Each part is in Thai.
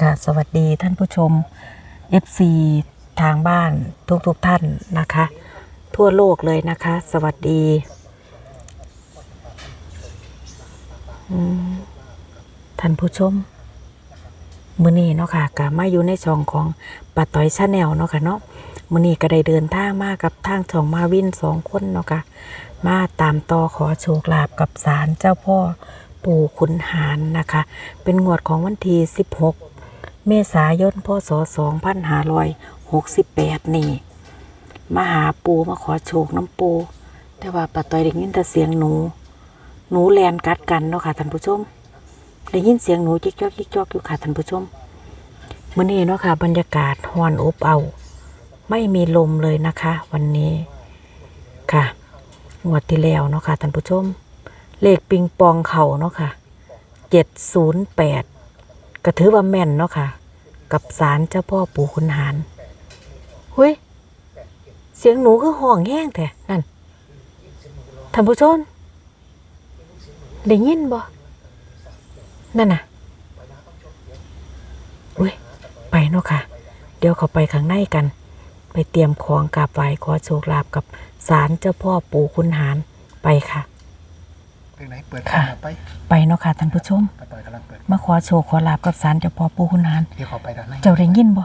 สวัสดีค่ะสวัสดีท่านผู้ชม FC ทางบ้านทุกๆทท่านนะคะ ทั่วโลกเลยนะคะ สวัสดีท่านผู้ชม มื้อนี้เนาะค่ะก็มาอยู่ในช่องของป้าต้อยชาแนลเนาะค่ะเนาะมื้อนี้ก็ได้เดินทางมากับทางช่องมาวินสองคนเนาะค่ะมาตามต่อขอโชคลาภกับศาลเจ้าพ่อปู่ขุนหารนะคะ เป็นงวดของวันที่ 16 เมษายนพศ2568 นี่ มาหาปูมาขอโชคน้ำปู แต่ว่าป้าต้อยได้ยินแต่เสียงหนู หนูแลนกัดกันเนาะค่ะท่านผู้ชม ได้ยินเสียงหนูจิกจอกจิกจอกอยู่ค่ะท่านผู้ชมมื้อนี้เนาะค่ะบรรยากาศฮอนอบเอา ไม่มีลมเลยนะคะ วันนี้ค่ะงวดที่แล้วเนาะค่ะท่านผู้ชม เลขปิงปองเขาเนาะค่ะเจ็ดศูนย์แปด ก็ถือว่าแม่นเนาะค่ะ กับสารเจ้าพ่อปู่คุณหารเฮ้ย เสียงหนูคือห้องแห้งแต่นั่นท่านผู้ชมได้ยินบ่นั่นน่ะอุ้ยไปเนาะค่ะ เดี๋ยวเขาไปข้างในกัน ไปเตรียมของกราบไหว้ขอโชคลาภกับศาลเจ้าพ่อปู่คุณหารไปค่ะ ไปไหนเปิดค่ะค่ะ ไปไปเนาะค่ะท่านผู้ชมป้าต่อยกำลังเปิดมาขอโชคขอลาบกับศาลเจ้าพ่อปู่คุณหารเดี๋ยวขอไปด้านในเจ้าได้ยินบ่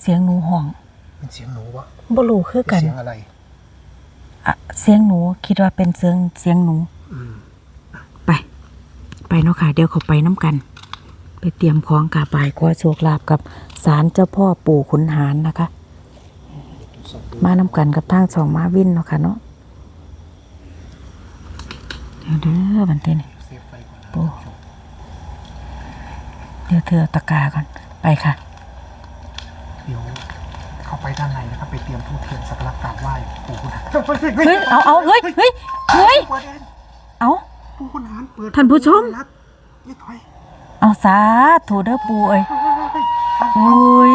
เสียงหนูห้องเป็นเสียงหนูวะบ่รู้คือเป็นกัน เสียงอะไรอะเสียงหนูคิดว่าเป็นเสียงเสียงหนู อืมไป ไปเนาะค่ะ เดี๋ยวเขาไปน้ำกัน ไปเตรียมของกราบไหว้ขอโชคลาภกับศาลเจ้าพ่อปู่ขุนหารนะคะ มาน้ำกันกับทางสองมาวินเนาะค่ะเนาะ เดี๋ยวเด้อบันเทนี่เซฟไฟก่อนนะโอ้เดี๋ยวเธอเอาตะกร้าก่อน ไปค่ะ เดี๋ยวเข้าไปด้านในนะครับ ไปเตรียมทูบเทียนสักการะกราบไหว้ปู่คุณหารเฮ้ย เอาเอาเฮ้ยเฮ้ยเฮ้ย เปิดเองเอาปู่คุณหารเปิดท่านผู้ชม รับนี่ถอยเอาสาถูเด้อปูเอ้ยเฮ้ยเฮ้ยเฮ้ยอุ้ย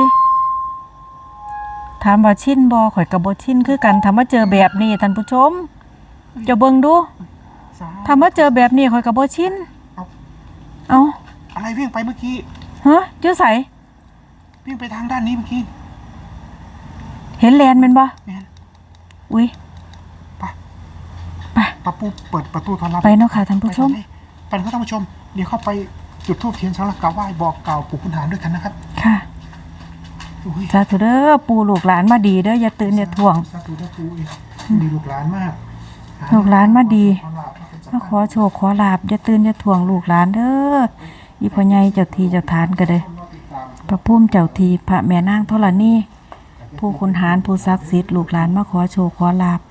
ถามว่าชินบอข่อยกับบ่ชินคือกันถามว่าเจอแบบนี้ท่านผู้ชม จะเบิ่งดูสา ถามว่าเจอแบบนี้ข่อยกับบ่ชินเอาเอาอะไรวิ่งไปเมื่อกี้ฮะเจ้าใสวิ่งไปทางด้านนี้เมื่อกี้ เห็นแลนแมันบ่แมนอุ้ยไปไปป้าปูเปิดประตูต้อนรับไปเนาะค่ะท่านผู้ชมไปเลยไปเลยครับท่านผู้ชม เดี๋ยวเข้าไปจุดทูบเทียนสักการะกราบไหว้บอกกล่าวปู่คุณหารด้วยกันนะครับ ค่ะอุ้ยสาธุเด้อปูลูกหลานมาดีเด้ออย่าตื่นอย่าถ่วงสาธุนะครูดีลูกหลานมาก ลูกหลานมาดีขอลาบพระคุณเจ้ามาขอโชคขอลาบอย่าตื่นอย่าถ่วงลูกหลานเด้ออีพ่อใหญ่เจ้าทีเจ้าทานก็ได้พระพุ่มเจ้าทีพระแม่นางธรณีผู้คุณหารผู้ศักดิ์สิทธิ์ลูกหลานมาขอโชคขอลาบ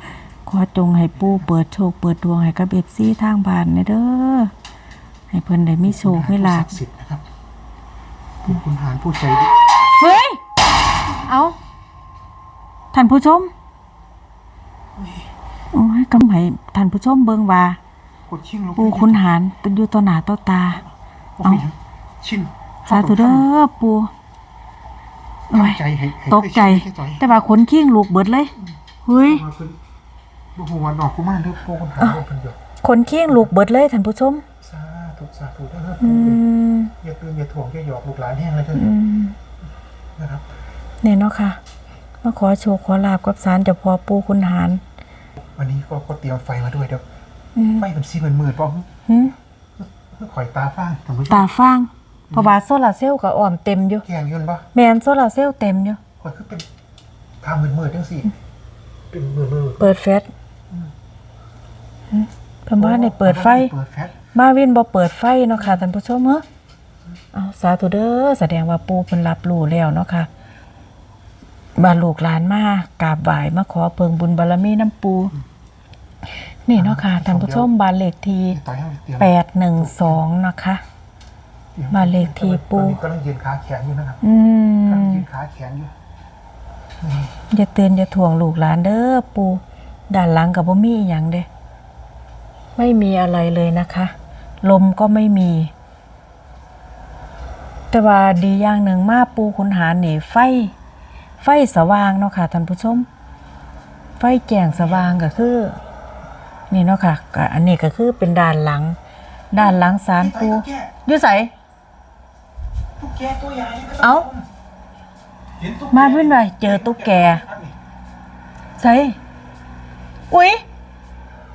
ขอจงให้ปู่เปิดโชคเปิดดวงให้กับเอฟซีทางบ้านเด้อให้เพิ่นได้มีโชคมีลาบศักดิ์สิทธิ์นะครับผู้คุณหารผู้ใจดีเฮ้ยเอาท่านผู้ชมโอ้ย กำไห้ท่านผู้ชมเบิ่งว่ากดชิ่งลงปูคุณหารเป็นอยู่ต่อหน้าต่อตาโอ้ยชิ่งสาธุเด้อปูโอ้ตั้ยงใจให้ให้ตกใจให้ใจ แต่ว่าขนขิ้งลูกเบิดเลยเฮ้ยมาขึ้นลูกหัวหนอกกูมากเด้อปูคุณหารเป็นคนเดียวขนขิ้งลูกเบิดเลยท่านผู้ชมสาธุสาธุเด้ออืมอย่าตื่นอย่าถ่วงอย่าหยอกลูกหลานแห้งเลยเด้ออืมนะครับเนี่ยเนาะค่ะมาขอโชคขอลาบกับสารเจ้าพ่อปูคุณหาร วันนี้ก็ก็เตรียมไฟมาด้วยเด้ออืมไฟเป็นสีเหมือนมืดๆป่ะหึข่อยตาฟ้างท่านผู้ชตามฟางเพราะว่าโซลาร์เซลล์ก็อ่อมเต็มอยู่แกงยืนป่ะแมนโซลาร์เซลล์เต็มอยู่ข่อยคือเป็นทางมืดๆจังสิเป็นมืดๆเปิดแฟลชเพิ่นว่าในเปิดไฟ เปิดแฟลชมาวินบ่เปิดไฟเนาะค่ะท่านผู้ชมเฮ้อเอาสาธุเด้อแสดงว่าปู่เพิ่นรับรู้แล้วเนาะค่ะ บาลูกหลานมากราบไหว้มาขอเพิงบุญบารมีน้ำปู นี่เนาะค่ะท่านผู้ชมบ้านเลขที่ต่อยให้เตรียมแปดหนึ่งสองนะคะบ้านเลขที่ปู่ตอนนี้กำลังยืนขาแข็งอยู่นะครับอืกำลังมยืนขาแข็งอยู่อย่าเตือนอย่าถ่วงลูกหลานเด้อปูด้านหลังกับบ่มีอหย่างเด้ไม่มีอะไรเลยนะคะ ลมก็ไม่มี แต่ว่าดีอย่างหนึ่งมาปูคุณหารนี่ไฟ ไฟสว่างเนาะค่ะท่านผู้ชม ไฟแจ้งสว่างก็คือ นี่เนาะค่ะก็อันนี้ก็คือเป็นด้านหลัง ด้านหลังศาลปูแก้อยู่ไสตุ๊กแกตัวใหญ่นะครับเอ้าเห็นตุ๊กมาเพื่อนหน่อยเจอตุ๊กแกครับนี่ใส่อุ๊ย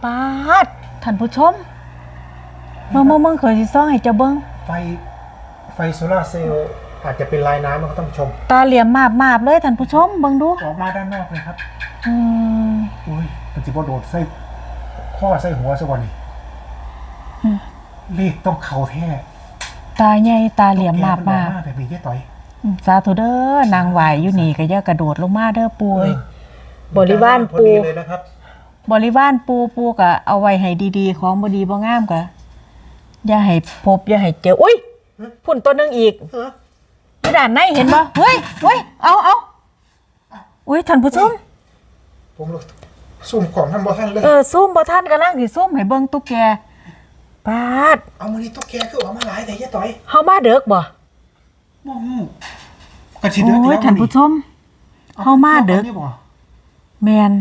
ปาดท่านผู้ชมเมื่อเมื่อเมื่อเคยสิซ่องให้เจ้าเบิ้งไฟ ไฟโซลาร์เซลล์ อาจจะเป็นลายน้ำนะครับท่านผู้ชม ตาเหลี่ยมมาบมาบๆเลยท่านผู้ชมเบิ้งดูออกมาด้านนอกเลยครับ อืมอุ้ยมันจิบโดดใส่ข้อใส่หัวสักวันนี้อืมรีบต้องเข่าแท้ตาใหญ่ตาเหลี่ยมมาบมาบแกนแบบนี้เย้ต่อยอืมสาธุเด้อนางไหวอยู่นี่ก็อย่ากระโดดลงมาเด้อปูเอ้ยเออบริวารพอปูดีเลยนะครับบริวารปูปูก็เอาไว้ให้ดีๆ ของบ่ดีบ่งามก็อย่าให้พบอย่าให้เจออุ้ยพุ่นตัวหนึงอีกฮะอ ยู่ด้านในเห็นบ่เฮ้ยเฮ้ยเอาเอาอุ้ยท่านผู้ชมผมรู้ซุ่มของท่านบอท่านเลยเออซูมบ่ทันกำลังสิซูมให้เบิ่งตุ๊กแกปาดเอามานี่ตุ๊กแกคือออกมาหลายแต่เย้ต่อยเฮามาเด้อบ่มองกระชิดเดือดโอ้ยแล้วท่านผู้ชมเฮามาเด้อนี่บ่แม่น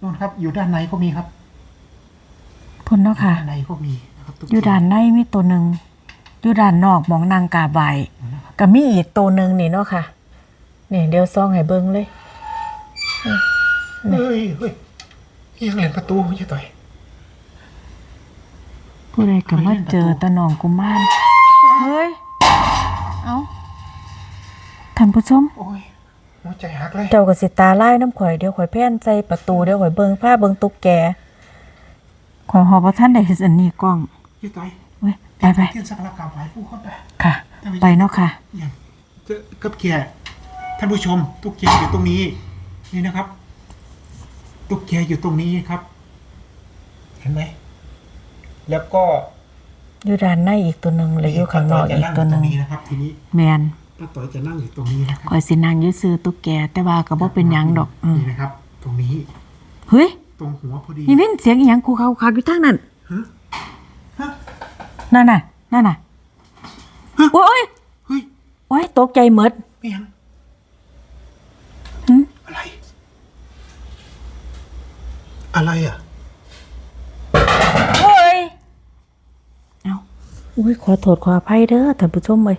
นู่นครับ อยู่ด้านในก็มีครับพุ่นเนาะค่ะด้านในก็มีนะครับตุ๊กแกอยู่ด้านในมีตัวหนึ่งอยู่ด้านนอกหมองนางกาบาย ก็มีอีกตัวหนึ่งนี่เนาะค่ะนี่เดี๋ยวซองให้เบิ่งเลยเฮ้ยเฮ้ยยังเล่นประตูเย้ต่อยผู้ใดก็มาเจอตะหนองกุมารเฮ้ย เอาท่านผู้ชมโอ้ยหัวใจหักเลยเจ้าก็สิตาไล่น้ำข่อยเดี๋ยวข่อยแพ่นใจประตูเดี๋ยวข่อยเบิ่งผ้าเบิ่งตุ๊กแกข่อยหอบว่าท่านได้เห็นอันนี้กล้องเย้ต่อยเว้ยไปไปเทียนสักการะกราบไหว้ผู้เข้าไปค่ะ ไปเนาะค่ะอย่างเจอกับแกท่านผู้ชมตุ๊กแกอยู่ตรงนี้ นี่นะครับ ตุ๊กแกอยู่ตรงนี้ครับ เห็นไหมแล้วก็อยู่ด้านในอีกตัวหนึ่งเลยอยู่ข้างนอกป้าอีต้กยจะตัวหนั่นึ่งงอยู่ตรงนี้นะครับทีนี้แมนป้าต่อยจะนั่งอยู่ตรงนี้นะครับข่อยสินางอยื้อซื้อตุ๊กแกแต่ว่าก็บ่เป็นหยังดอกอืมนี่นะครับ ตรงนี้เฮ้ยตรงหัวพอดีนี่เป็นเสียงอีหยังคูเขาคักอยู่ทางนั้นฮะฮะนั่นน่ะนั่นน่ะ โอ้ยเฮ้ยโอ้ยตกใจหมดไม่ยังหึอะไร อะไรอะเฮ้ยเอาอุ้ยขอโทษขออภัยเด้อท่านผู้ชมเอ้ย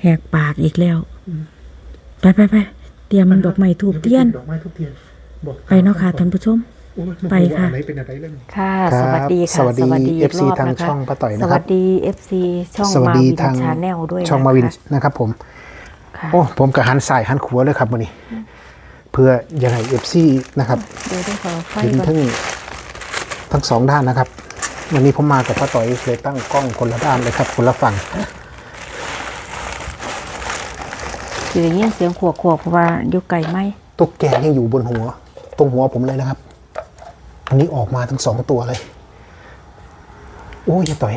แหกปากอีกแล้ว ไปไปไปเตรียมดอกไม้ทูบเทียน ดอกไม้ทูบเทียน บอก ไปเนาะค่ะท่านผู้ชมโอ้ยม่รู้ ไปค่ะว่าอะไรเป็นอะไรเรื่องค่ะครับสวัสดีค่ะ สวัสดีอีก FC รบทางนะคะช่องป้าต่อยนะครับ สวัสดี FC ช่องสวัสมาดีวินทางชาแนลด้วยช่องมาวินนะคะนะครับผมค่ะโอ้ผมกับหันสายหันขัวเลยครับวันนี้ เพื่อยังไงเอฟซีนะครับเดี๋ยวได้ขอไฟเห็นก่อนทั้งทั้งสองด้านนะครับ วันนี้ผมมากับป้าต่อยเลยตั้งกล้องคนละด้านเลยครับ คนละฝั่งสิได้ยินเสียงขวบขวบเพราะว่าอยู่ไกลไหมตุ๊กแกยังอยู่บนหัว ตรงหัวผมเลยนะครับ วันนี้ออกมาทั้งสองตัวเลย โอ้ยอย่าต่อย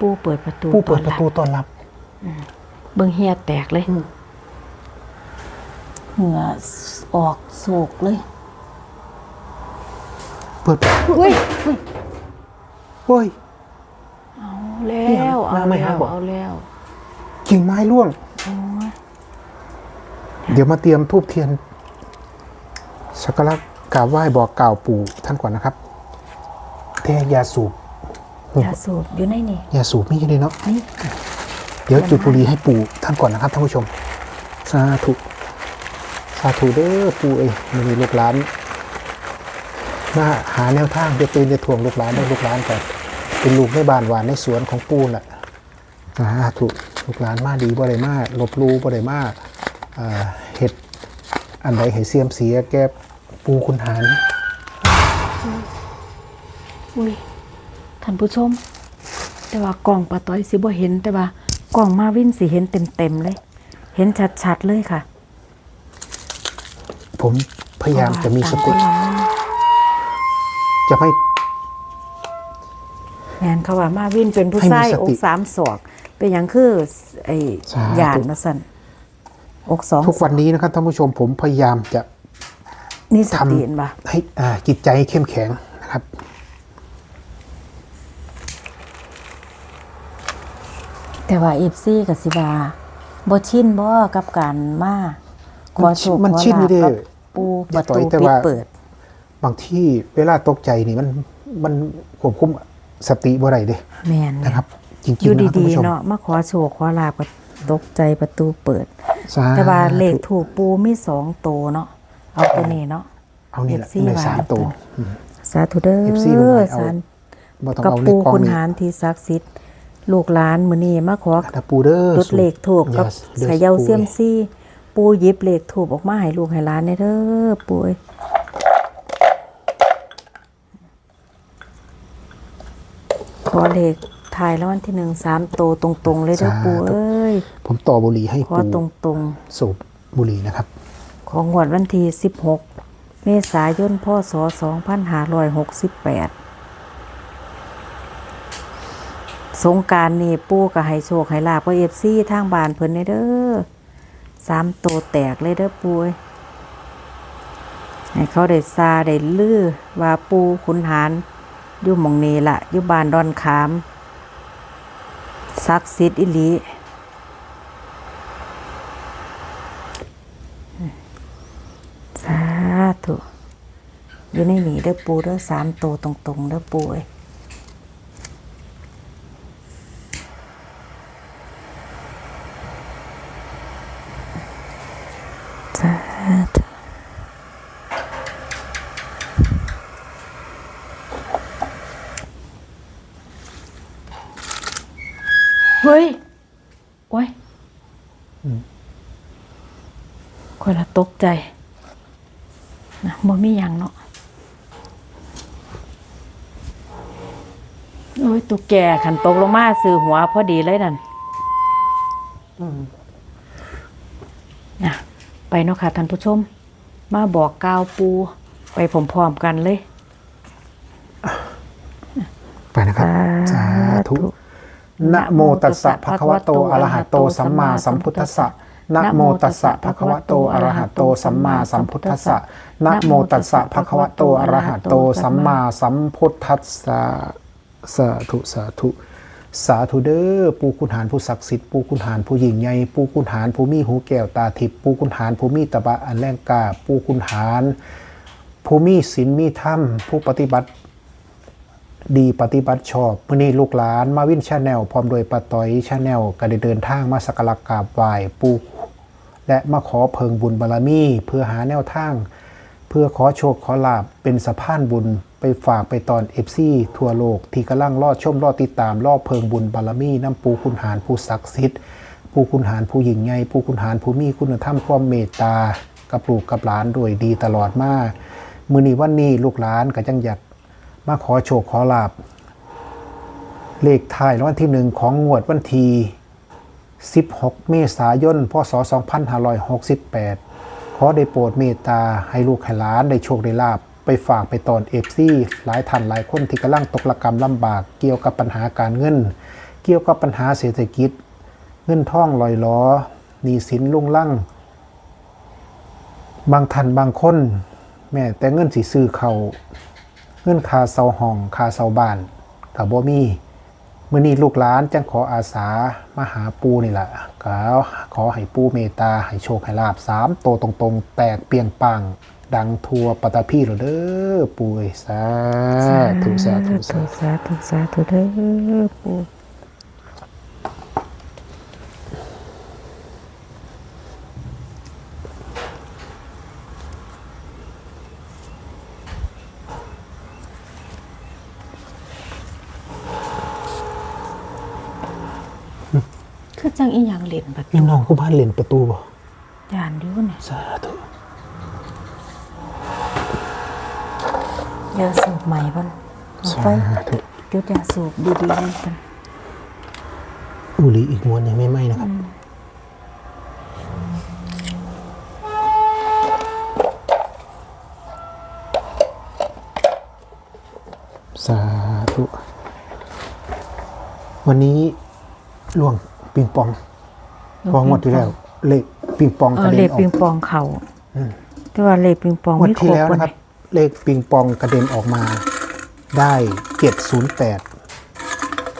ปูเปิดประตูผู้เปิดต้อนประรับตูต้อนรับ เบิ่งเฮียแตกเลยอืมเหงื่อออกโศกเลย เปิดอุ้ยโอ้ย เอาแล้วเอาน้ำไม่แล้หักวบอกเอาแล้วกิ่งไม้ร่วง โอ้ยเดี๋ยวมาเตรียมทูบเทียนสักการะ กราบไหว้บอกกล่าวปู่ท่านก่อนนะครับแท่ยาสูบยาสูบอยู่ในนี่ยาสูบไม่ใช่เลยเนาะนี่เดี๋ยวจุดบุหรี่ให้ปู่ท่านก่อนนะครับท่านผู้ชม สาธุสาธุเด้อปู่เอ้ยมีลูกหลานมาหาแนวทางเดี๋ยวเป็นจะถ่วงลูกหลานได้ลูกหลานก่อนเป็นลูกในบ้านหวานในสวนของปู่แหละสาธุลูกหลานมาดีบ่ได้มาลบหลูบ่ได้มาอ่าเห็ดอันใดให้เสียมเสียแก้ ปูคุณหารอุ้ยท่านผู้ชม แต่ว่ากล่องปลาต้อยสิบ่เห็นแต่ว่ากล่องมาวินสิเห็นเต็มๆเลย เห็นชัดๆเลยค่ะ ผมพยายามจะมีสติเพราะว่าตามจะไม่แมนเขาว่ามาวินเป็นผู้ให้มีชายสอติกสามศอกเป็นอย่างคือไอ้สาธุหยานมาสั่นอกสองทุกวันนี้นะครับท่านผู้ชมผมพยายามจะ นี่สทำติเห็นปะให้อ่าจิตใจให้เข้มแข็งนะครับ แต่ว่าเอฟซีกับสิบาบ่ชินบ่กับการมาขอโชคมันขอชินลานี่บเด้กับปูปอย่าระต่อตูยแต่ปิดว่า เปิด บางที่เวลาตกใจนี่มันมันควบคุมสติบ่ได้เด้แมนนะครับ จริงอยู่ๆนะท่านดีผู้ชๆมเนาะมาขอโชคขอลาบกับตกใจประตูเปิดสาแต่ว่าเลขธุถูกปูมีสองโตวเนาะ เอาตัวนี้เนาะเอานี่แหละ FC ในว่าสามตัว สาธุเด้อ FC มันหน่อยเอาสารบ่ต้องกับเอาเลปูขกองคุณนี้หารที่ศักดิ์สิทธิ์ลูกหลานมื้อนี้มาขอถ้าปูเด้อจุดเลขถูกกับ Yes เด้อเขย่าปูเซียมซี่ ปูหยิบเลขถูกออกมาให้ลูกให้หลานได้เด้อปูเอ้ยขอเลขถ่ายแล้ววันที่หนึ่งสามโตวตรงๆเลยเด้อปูเอ้ย ผมต่อบุหรี่ให้ขอปูตรงสูบบุหรี่นะครับๆ ของงวดวันที่สิบหกเมษายน พศสองพันห้าร้อยหกสิบแปดสงการนี่ปูก็ให้โชคให้ลาบก็เอฟซีทางบ้านเพิ่นเด้อสามโตแตกเลยเด้อปุ้ยให้เขาได้ซาได้ลือว่าปูขุนหารอยู่มองนี้ละอยู่บ้านดอนขามศักดิ์สิทธิ์อิลี สา ธุอยู่ในหนีเด้อปูเด้อสามโตวตรงๆเด้อปูเอ้ยสาธุเฮ้ย โอ้ยคนละตกใจนะ บ่มีหยังเนาะโอ้ยตุกแก่ขันตกลงมาซื้อหัวพอดีเลยนั่นนะไปเนาะค่ะท่านผู้ชม มาบอกกล่าวปู ไปพร้อมๆกันเลย ไปนะครับ สาธุนะโมตัสสะภะคะวะโตอะระหะโตสัมมาสัมพุทธัสสะ นะโมตัสสะภะคะวะโตอะระหะโตสัมมาสัมพุทธัสสะนะโมตัสสะภะคะวะโตอะระหะโตสัมมาสัมพุทธัสสะสาธุสาธุสาธุเด้อปูคุนหารผู้ศักดิ์สิทธิ์ปูคุนหารผู้ยิ่งใหญ่ปูคุนหารผู้มีหูแก้วตาทิพย์ปูคุนหารผู้มีตะบะอันแรงกล้าปูคุนหารผู้มีศีลมีธรรมผู้ปฏิบัติดีปฏิบัติชอบมื่อนี้ลูกหลานมาวินชาแนลพร้อมโดยปาต้อยชาแนลก็ได้เดินทางมาสักการะกราบไหว้ปู และมาขอเพิงบุญบารมี เพื่อหาแนวทาง เพื่อขอโชคขอลาบเป็นสะพานบุญไปฝากไปตอนเอฟซีทั่วโลก ที่กำลังรอดชมรอดติดตามรอบเพิงบุญบารมีน้ำปูคุณหารผู้ศักดิ์สิทธิ์ผู้คุณหารผู้หญิงใหญ่ผู้คุณหารผู้มีคุณธรรมความเมตตากับลูกกับหลานโดวยดีตลอดมามือนี้วันนี้ลูกหลานก็จังอยากมาขอโชคขอลาบเลขท้ายรางวัลที่หนึ่งของงวดวันที่ 16 เมษายน พศ 2568 ขอได้โปรดเมตตาให้ลูกให้หลานได้โชคได้ลาบไปฝากไปตอนเอฟซีหลายท่านหลายคนที่กำลังตกระกรรมลำบากเกี่ยวกับปัญหาการเงิน เกี่ยวกับปัญหาเศรษฐกิจ เงินท่องลอยล้อหนี้สินลุ่งลั่ง บางท่านบางคน แม่แต่เงินสิซื้อเขาเงินคาเสาห้องคาเสาบ้านกับบ่มี มื่อนี้ลูกหลานจังขออาสามาหาปูนี่แหละก็ขอให้ปูเมตตาให้โชคให้ลาบสามโตตรงๆ แตกเปียงปัง ดังทัวปตพีโลเด้อปูเอ้ยสาธุสาธุสาธุสาธุสาธุเด้อปู จังอีหยังเล่นประมีตูน้องผู้บ้านเล่นประตูบ่ยานอยู่เนี่ยสาธุยาสูบใหม่บ่นเอาสาไฟธุจุดยาสูบดีๆนั่นกันบุหรี่อีกมวนยังไม่ไหม้นะครับสาธุ วันนี้ล่วง ปิงปองพองวดที่แล้ว เลขปิงปองเอกระอเด็เลนขออปิงก ปองเขาแต่ว่าเลขปิงปองงวดไม่คที่รบแล้วบ่นะครับเนี่ยเลขปิงปองกระเด็นออกมา ได้เจ็ดศูนย์แปด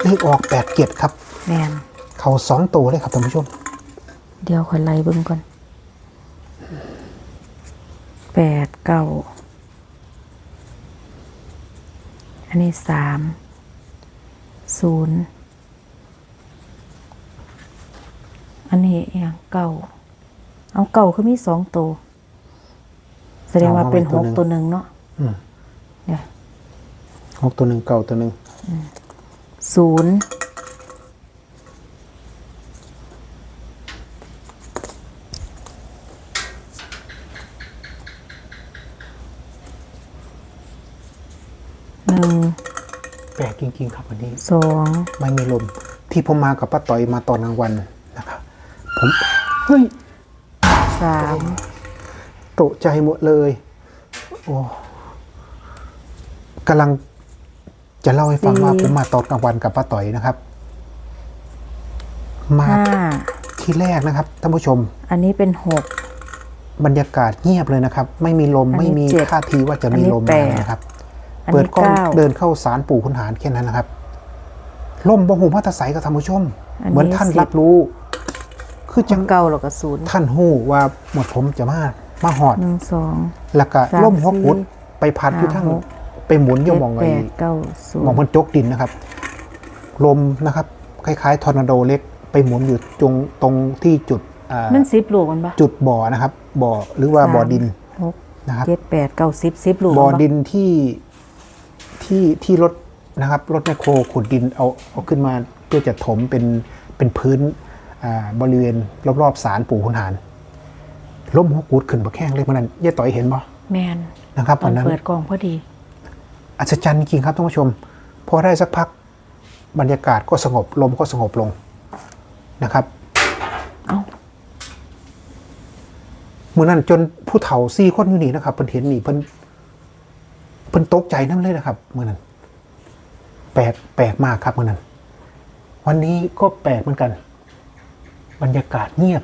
เลขออกแปดเจ็ดครับ แม่นเขาสองตัวเลยครับท่านผู้ชม เดี๋ยวค่อยไล่เบิ่งก่อนแปดเก้าอันนี้สามศูนย์ อันนนี้อหย่างเก่า เอาเก่าคือมีสองตัวแสดงว่าเป็นหกตัวหนึ่งเนาะอืมเดี๋ยวหกตัวหนึ่งเก่าตัวหนึ่งศูนย์หนึ่งแปลกจริง ๆ ครับวันนี้สองไม่มีลม ที่ผมมากับป้าต่อยมาตอนกลางวันนะครับ ผมเฮ้ยสามตกใจหมดเลย โอ้กำลังจะเล่าให้ฟังว่าผมมาตอนกลางวันกับป้าต่อยนะครับ มาห้าที่แรกนะครับท่านผู้ชม อันนี้เป็นหกบรรยากาศเงียบเลยนะครับ ไม่มีลมอันนี้ไม่มีเจ็ดท่าทีว่าจะมีลมอันนี้มาแปดนะครับอันนี้เปิดกล้องเก้าเดินเข้าสารปู่ขุนหารแค่นั้นนะครับลมบ่หูพัทไสกับท่านผู้ชมอันนี้เหมือนท่านสิบรับรู้ คือจังเก้าแล้วก็ศูนย์ท่านหู้ว่าหมดผมจะมามาหอดหนึ่งสอง แล้วก็สามล่มหัวกุดสี่ไปพัดอยู่ทั้งห้าหกไปหมุนอยู่เจ็ดมองแปไอ้ดเก้าศูนมองย์มันจกดินนะครับ ลมนะครับ คล้ายๆทอร์นาโดเล็กไปหมุนอยู่ตรงตรงที่จุดอ่ามันสิบลูกมันปะจุดบ่อนะครับ บ่อหรือว่าสามบ่อดินหกนะครับเจ็ดแปดเก้าสิบสิบลูกบ่อมันปะดินที่ที่ที่รถนะครับ รถแมคโครขุดดินเอาเอาขึ้นมาเพื่อจะถมเป็นเป็นพื้นอ่า บริเวณรอบๆศาลปู่ขุนหารล่มหัวกูดขึ้นบะแข้งเลยมันนั้นเย่ต่อยเห็นบ่แมนนะครับตอวันนนั้นเปิดกล่องพอดี อัศจรรย์จริงๆครับท่านผู้ชม พอได้สักพักบรรยากาศก็สงบลมก็สงบลงนะครับเอ้าเมื่อนั้นจนผู้เฒ่าซี่คนอยู่นี่นะครับเพิ่นเห็นนี่เพิ่นเพิ่นตกใจนั่นเลยนะครับเมื่อนั้นแปลกแปลกมากครับเมื่อนั้น วันนี้ก็แปลกเหมือนกัน บรรยากาศเงียบ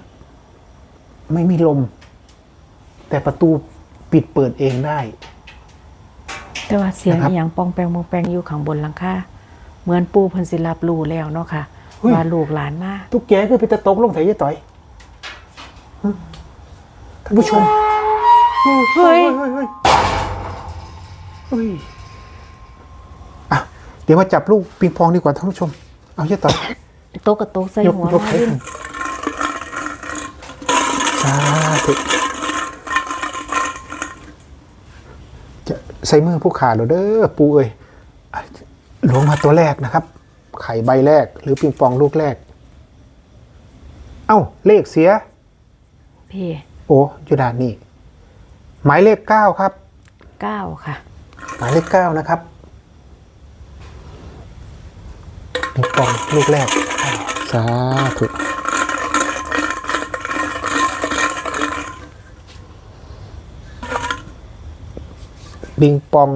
ไม่มีลม แต่ประตูปิดเปิดเองได้ แต่ว่าเสียงนะครับอหย่างปองแปงปองแปงอยู่ข้างบนหลังคาเหมือนปูเพันสิรับรู้แล้วเนาะค่ะเฮ้ย ว่าลูกหลานมาตุ๊กแกคือไปตะตกลงไถยายต่อยฮะท่านผู้ชมเฮ้ยเฮ้ยเฮ้ยเฮ้ยเฮ้ยอะเดี๋ยวมาจับลูกปิงปองดีกว่าท่านผู้ชม เอาเยอะต่อย โต๊ะกับโต๊ะใส่ยกหัวยกมาให้ดิกัน สาธุจะใส่มือผู้ขาเหรอเด้อปูเอ้ยอะลงมาตัวแรกนะครับ ไข่ใบแรกหรือปิงปองลูกแรก เอ้า เลขเสีย พี่ โอ้อยู่ด้านนี้ หมายเลขเก้าครับ เก้าค่ะ หมายเลขเก้านะครับปิงปองลูกแรก สาธุ บิงปอง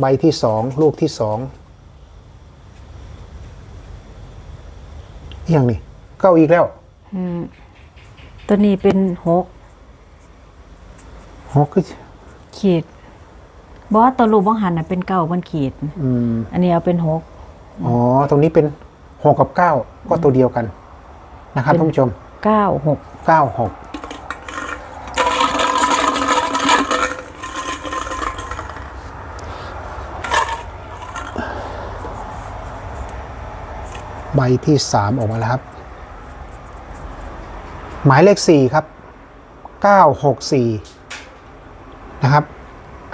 ใบที่สองลูกที่สองอหย่างนี้เก้าอีกแล้วอืมตัวนี้เป็นหกหกคือขีดบอสตัวรูปบ้องหันน่ะเป็นเก้ามันขีด อืมอันนี้เอาเป็นหกอ๋อตรงนี้เป็นหกกับเก้าก็ตัวเดียวกันนะครับท่านผู้ชมเก้าหกเก้าหก ใบที่สามออกมาแล้วครับ หมายเลขสี่ครับเก้าหกสี่นะครับ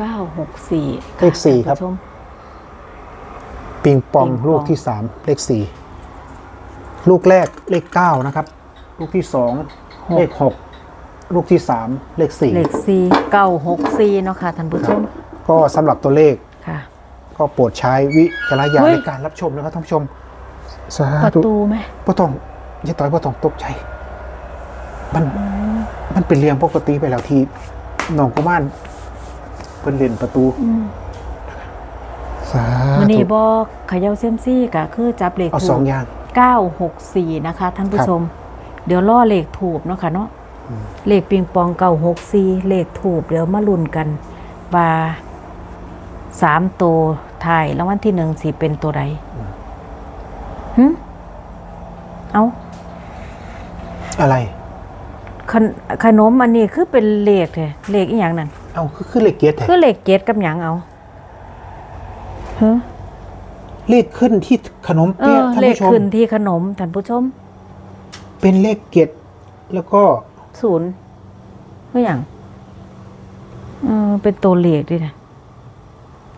เก้าหกสี่เลขสี่ครับท่านผู้ชมปิงปองปิงปองลูกที่สามเลขสี่ลูกแรกเลขเก้านะครับ ลูกที่สองเลขหกลูกที่สามเลขสี่เลขสี่เก้าหกสี่เนาะค่ะท่านผู้ชม ก็สำหรับตัวเลขค่ะก็โปรดใช้วิจารณญาณเฮ้ยในการรับชมนะครับท่านผู้ชม สาประธุตูไหมพ่ต้องยายต่อยพ่ต้องตกใจ มันมันเป็นเรียงปกติไปแล้วที่น้องกุมารเพิ่นเล่นประตูสามันธุนี่บอกขย่าเซียมซี่ก็คือจับเลขเอาถูสองกอย่างเก้าหกสี่นะคะ ท่านผู้ชม เดี๋ยวล่อเลขถูกเนาะค่ะเนาะเลขปิงปองเก้าหกสี่เลขถูกเดี๋ยวมาลุ้นกัน ว่าสามตัวถ่ายแล้ววันที่หนึ่งสี่เป็นตัวใด หึเอาอะไร ขนขนมอันนี้คือเป็นเลขเลยเลขอีหยังนั่นเอาคือคือเลขเกียรติคือเลขเจ็ดกับหยังเอาฮะเลขขึ้นที่ขนมเอเปี๊ยะอท่านเลขผู้ชม ขึ้นที่ขนมท่านผู้ชมเป็นเลขเกียรติแล้วก็ศูนย์เพื่ออย่างเออเป็นตัวเลขด้วยนะ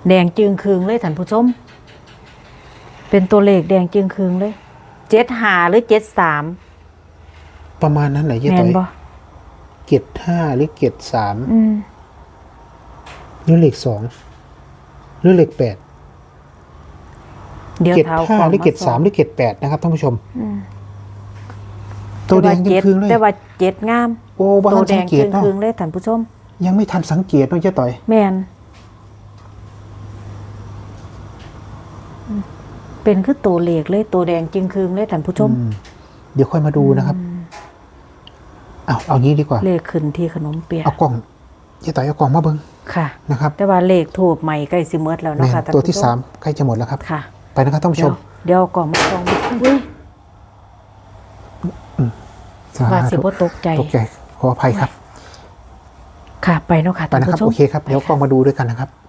แดงจึงคืงเลยท่านผู้ชม เป็นตัวเลขแดงจึงคืงเลยเจ็ดหาหรือเจ็ดสามประมาณนั้นไหนเจ๊แมต่นอยบ่เกตห้าหรือเกตสามอืมหรือเลขสองหรือเลขแปดเดี๋ยวเกตเท้าห้าควหรือเกตสสามหรือเกตแปดนะครับท่านผู้ชม อืมตัวแดงต่ยิ่ว่างคืงเลยแต่ว่าเจ็ดงามโอ้บ้าตัวนแดสังงเกจึตงเนาะคืงเลยท่านผู้ชม ยังไม่ทันสังเกตเนาะเจ๊ต่อย แมน เป็นคือตัวเลขเลยตัวแดงจึงคืงเลยท่านผู้ชม อืมเดี๋ยวค่อยมาดูนะครับ เอาเอางี้ดีกว่า เลขขึ้นที่ขนมเปียะเอากล่องเจ๊ต่อยเอากล่องมาเบิ้งค่ะ นะครับแต่ว่าเลขถูกใหม่ใกล้สิเมิดแล้วแมเนาะนค่ะท่านตัวผู้ที่ชสามใกล้จะหมดแล้วครับ ค่ะ ไปนะครับท่านผู้ชเดี๋ยวมเดี๋ยวเอากล่องมากล่องอุ้ยสาว่าสิธุบ่ตกใจ ตกใจขออภัยครับ ค่ะไปเนาะค่ะไปท่านนะครับผู้ชมโอเคครับเดี๋ยวกล้องมาดูด้วยกันนะครับค่ะ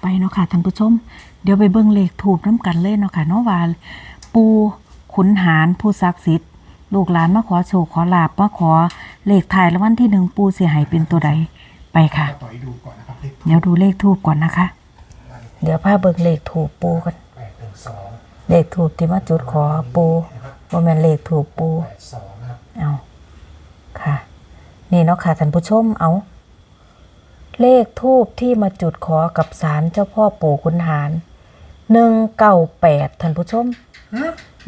ไปเนาะค่ะท่านผู้ชม เดี๋ยวไปเบิ่งเลขถูกน้ำกันเลยเนาะค่ะเนาะว่าปูขุนหารผู้ศักดิ์สิทธิ์ลูกหลานมาขอโชคขอลาบมาขอเลขถ่ายแล้ววันที่หนึ่งปูเสียหายเป็นตัวใดไปค่ะ ต่อยดูก่อนนะครับเลขเดี๋ยวดูเลขทูบก่อนนะคะ เดี๋ยวพาเบิ่งเลขถูกปูกัน แปดหนึ่งสองเลขถูกที่มาจุดขอปูว่าแม่นเลขถูกปู แปดสองนะครับเอาค่ะ นี่เนาะค่ะท่านผู้ชมเอา เลขทูบที่มาจุดขอกับศาลเจ้าพ่อปู่ขุนหารหนึ่งเก้าแปดท่านผู้ชม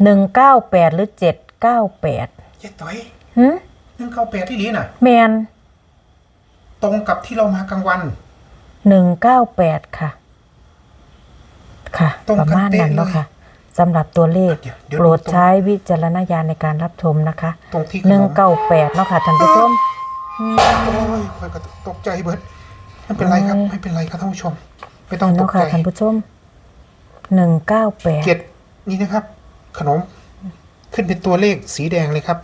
หนึ่งเก้าแปดหรือเจ็ดเก้าแปดเจ๊ต่อยหืหนึ่งเก้าแปดที่ลีน่ะ แมนตรงกับที่เรามากลางวัน หนึ่งเก้าแปดค่ะ ค่ะ ตรงประกันมาณนั้นเนาะเป๊ะเลยค่ะสำหรับตัวเลขเดี๋ยวเดี๋ยว โปรดดูตรงใช้วิจารณญาณในการรับชมนะคะตรงที่ขหนึ่นงมเก้าแปดเนาะค่ะท่านผู้ชม โอ้ยคอยก็ตกใจเบิร์ด ไม่เป็นไรครับ ไม่เป็นไรครับท่านผู้ชม ไม่ต้องตเนาะกค่ะใจท่านผู้ชมหนึ่งเก้าแปดเกียรตินี่นะครับ ขนม ขึ้นเป็นตัวเลขสีแดงเลยครับ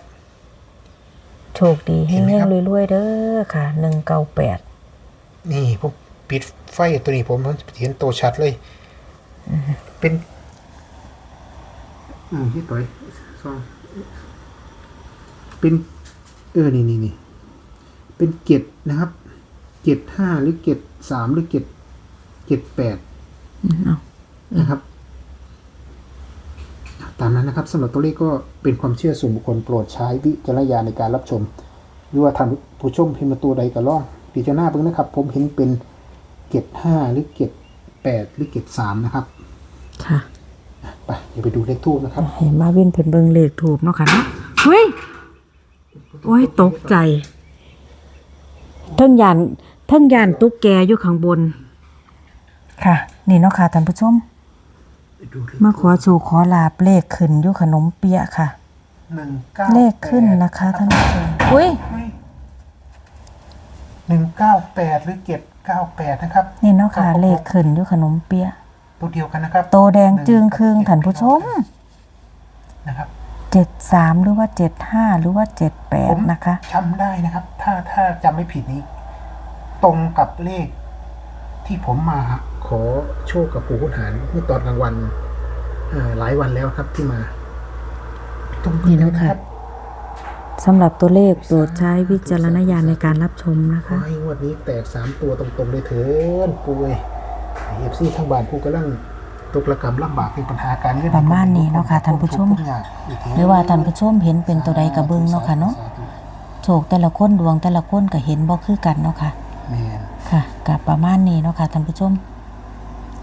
โชคดีเห็เฮนไหมครับงๆรวยๆเด้อค่ะหนึ่งเก้าแปดนี่ผมปิดไฟตัวนี้ผมเห็นตัวชัดเลยเป็นอืมที่ต่อยซองเป็น เออ นี่นี่นี่เป็นเกตนะครับ เกตห้าหรือเกตสามหรือเกตเกตแปดเอานะครับตามนั้นนะครับสำหรับตัวเลขก็เป็นความเชื่อส่วนบุคคลโปรดใช้วิจารณญาณในการรับชม หรือว่าท่านผู้ชมพิมพ์มาตัวใดก็ล่องพิจารณาเบิ่งนะครับ ผมเห็นเป็นเกตห้าหรือเกตแปดหรือเกตสามนะครับ ค่ะไปเดี๋ยวไปดูเลขทูบนะครับ เห็นมาวินเพิ่นเบิ่งเลขถูกเนาะค่ะเนาะเฮ้ย โอ้ยตกใจเทั้งยานเทั้งยานตุ๊กแกอยู่ข้างบน ค่ะ นี่เนาะค่ะท่านผู้ชม มาขอโชคขอลาบเลขขึ้นอยู่ขนมเปี๊ยะค่ะ หนึ่งเก้าเลขขึ้นนะคะท่านผู้ชมอุ้ยหนึ่งเก้าแปดหรือเกตเก้าแปดนะครับนี่เนาะค่ะเลขขึ้นอยู่ขนมเปี๊ยะตัวเดียวกันนะครับ โตแดงจึงครึ่งท่านผู้ชมนะครับ เจ็ดสามหรือว่าเจ็ดห้าหรือว่าเจ็ดแปผดมนะคะจำได้นะครับ ถ้าถ้าจำไม่ผิดนี้ ตรงกับเลข ที่ผมมาขอโชคกับปู่ขุนหารเมื่อตอนกลางวันเอ่อหลายวันแล้วครับที่มา ตรงนี่เลนะยคะนะครับสำหรับตัวเลขโปรดใช้วิจารณญาณในการรับชมนะขอคะ ให้งวดนี้แตกสามตัวตรงๆเลยเถินปุ้ยเอฟซีทั้งบ้านผู้กำลัง ตกระกรรมลำบากเป็นปัญหาการเงินประมาณนี้เนาะค่ะท่านผู้ชมทุกอย่างกเถินหรือว่าท่านผู้ชมเห็นเป็นตัวใดกระเบื้องเนาะค่ะเนาะสธุโชคแต่ละคนดวงแต่ละคนก็เห็นบ่คือกันเนาะค่ะแม่นค่ะกับประมาณนี้เนาะค่ะท่านผู้ชม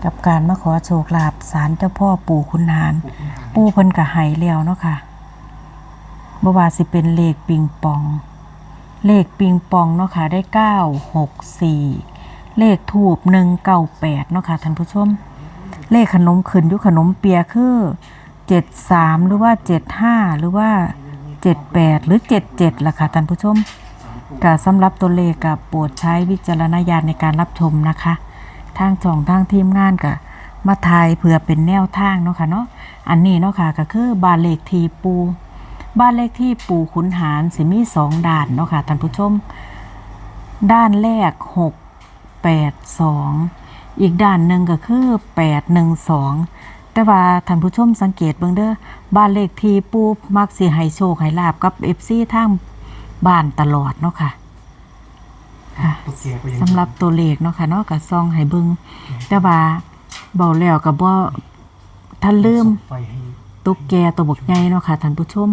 กับการมาขอโชคลาภศาลเจ้าพ่อปู่คุณหาร ปู่เพิ่นก็ให้แล้วเนาะค่ะบ่ว่าสิเป็นเลขปิงปอง เลขปิงปองเนาะค่ะได้เก้าหกสี่เลขทูบหนึ่งเก้าแปดเนาะค่ะท่านผู้ชม เลขขนมขึ้นยู่ขนมเปียคือเจ็ดสามหรือว่าเจ็ดห้าหรือว่าเจ็ดแปดหรือเจ็ดเจ็ดล่ะค่ะท่านผู้ชมกะสำหรับตัวเลขกับโปรดใช้วิจารณญาณในการรับชมนะคะ ทางจ่องทางทีมงานกะมาทายเผื่อเป็นแนวทางเนาะค่ะเนาะอันนี้เนาะค่ะก็คือบ้านเลขที่ปู บ้านเลขที่ปูขุนหารสิมีสองด่านเนาะค่ะท่านผู้ชม ด้านแรกหกแปดสอง อีกด้านหนึ่งก็คือแปดหนึ่งสองแต่ว่าท่านผู้ชมสังเกตเบิ่งเด้อบ้านเลขที่ปูมักสิให้โชคให้ลาบกับเอฟซีทางบ้านตลอดเนาะค่ะค่ะตุ๊กแกก็ยังสำหรับตัวเลขเนาะค่ะเนาะกับซองให้เบิงแต่ว่าเบาแล้วกับว่าท่านลืมไฟให้ตุ๊กแกตัวบกใหญ่เนาะค่ะท่านผู้ชม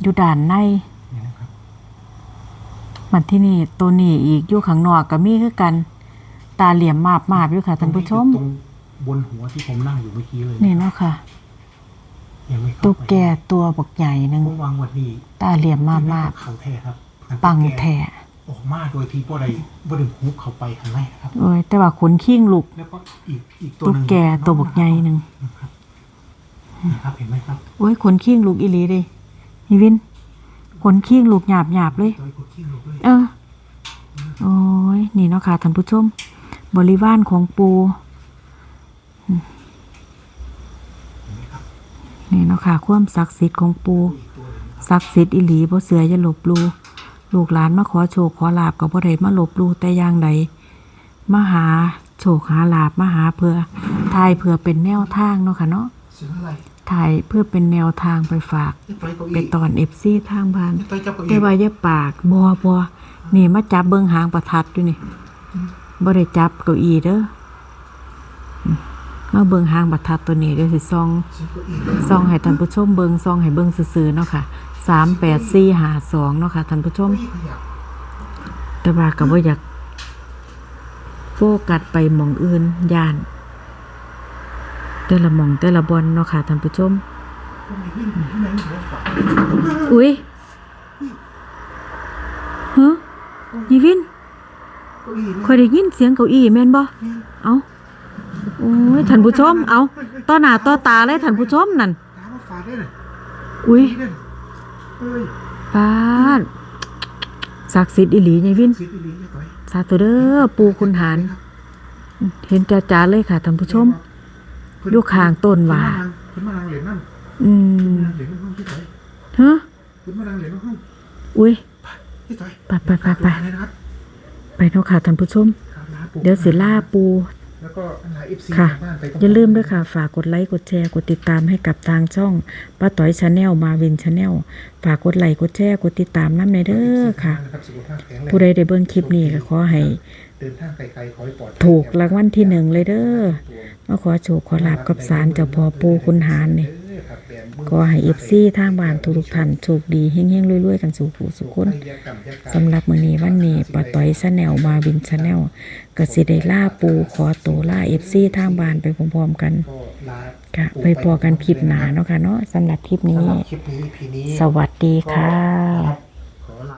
อยู่ด้านในนี่นะครับมันที่นี่ตัวนี้อีกอยู่ข้างนอกก็มีคือกัน ตาเหลี่ยมมาบมาบอยู่ค่ะท่านผู้ชม ตรงบนหัวที่ผมนั่งอยู่เมื่อกี้เลยนี่เนาะค่ะยังไม่เข้าตุ๊กไปแกตัวบกใหญ่หนึ่งผมวางวันนี้ตาเหลี่ยมมาบมาบเขาแท้ครับปังแท้ออกมาโดยที่บ่ได้บ่ได้ฮุบเข้าไปข้างในนะครับ โอ้ยแต่ว่าขนขิ้งลูกแล้วก็อีกอีกตัวตุ๊หกนึ่งแกตัวบกใหญ่หนึ่งนะครับนะครับเห็นไหมครับโอ้ยขนขิ้งลูกอีหลีเลยฮีวินขนขิ้งลูกหยาบหยาบๆเลย ตัวกดขี้ลงด้วยเออ โอ้ย นี่เนาะค่ะท่านผู้ชม บริวารของปูนี่เนาะค่ะความศักดิ์สิทธิ์ของปูศักดิ์สิทธิ์อิหลีบ่เสืออย่าหลบลูลูกหลานมาขอโชคขอลาบกับบ่ได้มาหลบลูแต่อย่างใดมาหาโชคหาลาบมาหาเพื่อทายเพื่อเป็นแนวทางเนาะค่ะเนาะไรถ่ายเพื่อเป็นแนวทางไปฝากไปตอนเอฟซีทางบ้านนี่ตัวเจ้าเก้าแต่ว่าอย่าปากบัวบัวนี่มาจับเบิ้องหางประทัดอยู่นี่ บ่ได้จับเก้าอี้เด้อมาเบิ้งหางประทัดตัวนี้เดี๋ยวสิซองซองให้ท่านผู้ชมเบิ้งซองให้เบิ้งซื่อๆเนาะค่ะสามแปดสี่หาสองเนาะค่ะท่านผู้ชมเก้าอี้ขยับแต่ว่าก็บ่อยากโฟกัสไปมองอื่นย่าน แต่ละมองแต่ละบอลเนาะค่ะท่านผู้ชม อุ้ยฮะยีวิน เก้าอี้เคยได้ยินเสียงเก้าอี้แม่นบ่เอาโอ้ยท่านผู้ชม เอาต่อหน้าต่อตาเลยท่านผู้ชมนั่นถามว่าฝาได้เลยอุ้ยนี่เลยเอ้ยปาดศักดิ์สิทธิ์อีหลียายวินสิทธิ์อีหลีเนี่ยต่อยสาธุเด้อปูคุณหารเห็นจ้าๆเลยค่ะท่านผู้ชมอยู่ข้างต้นหว่าขึ้นมานางเหรียญนั่นอืมเหรียญนั่นห้องที่ต่อยฮะขึ้นมานางเหรียญนั่นห้องอุ้ยที่ต่อยไปไปไปไปเลยนะครับ ไปเนาะค่ะท่านผู้ชมครับนะปู่เดี๋ยวสิล่าปูแล้วก็อันไหนเอฟซีค่ะ บ้านไปอย่าลืมด้วยค่ะ ฝากกดไลค์กดแชร์กดติดตามให้กับทางช่องป้าต้อยชาแนลมาวินชาแนลฝากกดไลค์กดแชร์กดติดตามน้ำในเด้อค่ะ นะครับสุขภาพแข็งแรงผู้ใดได้เบิ่งคลิปนี้ก็ขอให้ เดินทางไกลๆขอให้ปลอดภัยถูกรางวัลที่หนึ่งเลยเด้อมาขอโชคขอลาบกับสารเจ้าพ่อปูคุณหารนี่ เด้อครับแดนเมืองก็ให้เอฟซีทางบ้านทุกๆท่านโชคดีเฮงๆรวยๆกันสู่ผู้สุขคนยากรรมยากรรมสำหรับมื้อนี้วันนี้ป้าต้อยชาแนลมาวินชาแนลก็สิได้ล่าปูขอตัวล่าเอฟซีทางบ้านไปพร้อมๆกันก็ลาค่ะไปพอกันคลิปหนาเนาะค่ะเนาะสำหรับคลิปนี้สำหรับคลิปนี้ EP นี้สวัสดีก็ค่ะครับ